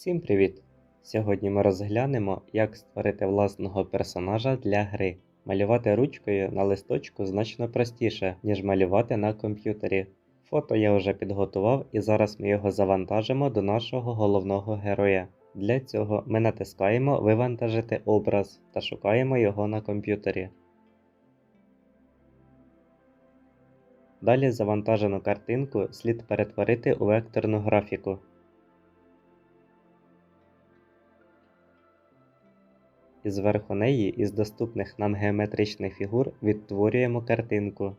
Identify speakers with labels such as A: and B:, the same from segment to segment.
A: Всім привіт! Сьогодні ми розглянемо, як створити власного персонажа для гри. Малювати ручкою на листочку значно простіше, ніж малювати на комп'ютері. Фото я вже підготував і зараз ми його завантажимо до нашого головного героя. Для цього ми натискаємо Вивантажити образ та шукаємо його на комп'ютері. Далі завантажену картинку слід перетворити у векторну графіку. І зверху неї із доступних нам геометричних фігур відтворюємо картинку.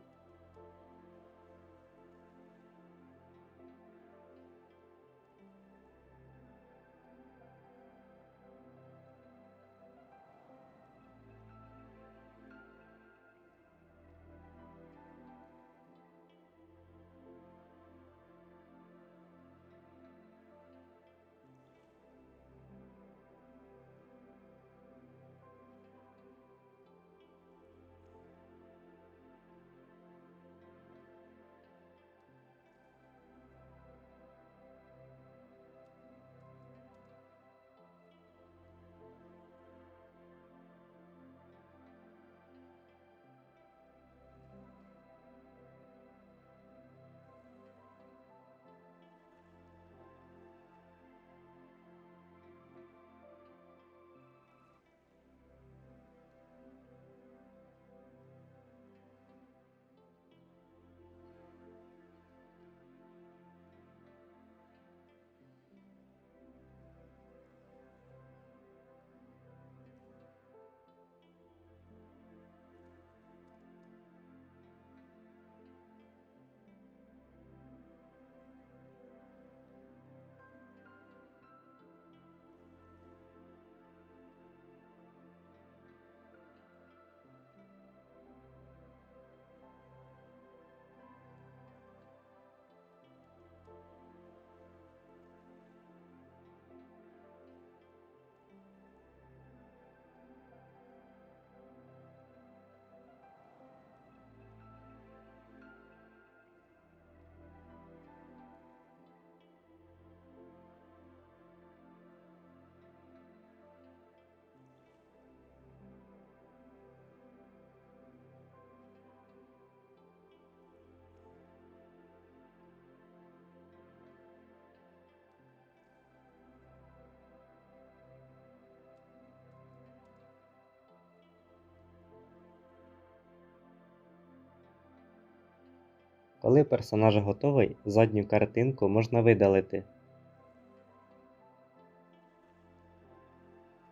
A: Коли персонаж готовий, задню картинку можна видалити.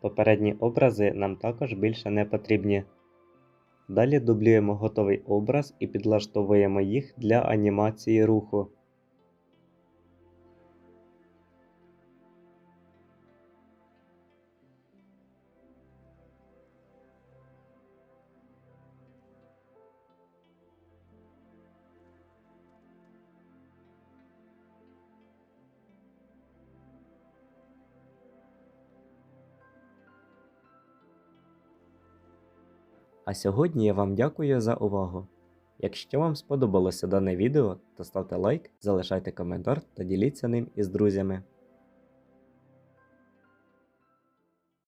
A: Попередні образи нам також більше не потрібні. Далі дублюємо готовий образ і підлаштовуємо їх для анімації руху. А сьогодні я вам дякую за увагу. Якщо вам сподобалося дане відео, то ставте лайк, залишайте коментар та діліться ним із друзями.